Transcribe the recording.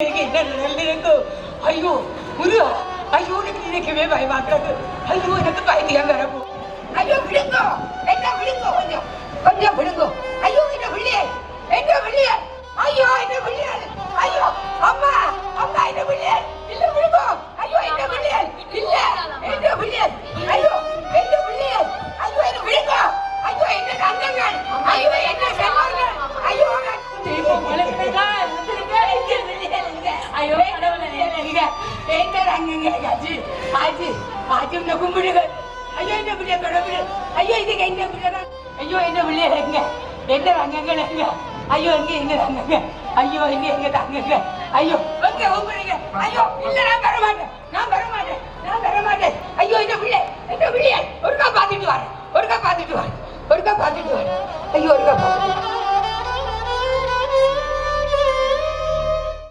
നിനക്ക് അയ്യോ ഗുരു അയ്യോ എനിക്ക് നിനക്കേ ഭയമാക്കട്ടെ അയ്യോ എനിക്ക് ഭയ ചെയ്യാൻ വരാമോ അയ്യോ വിടുന്നോ എന്നെ വിടുന്നോ ஐயோ கடவுளே எங்க? ரங்கங்க ஆச்சு ஆச்சு ஆச்சு இந்த கும்பிடுங்க ஐயோ என்ன பிள்ளை கடவுளே ஐயோ இதுக்கு என்ன பிள்ளை ஐயோ என்ன பிள்ளை எங்க என்ன ரங்கங்கள் எங்க ஐயோ எங்க எங்க ரங்கங்க ஐயோ எங்க எங்க தங்கங்க. ஐயோ எங்க கும்பிடுங்க ஐயோ இல்ல நான்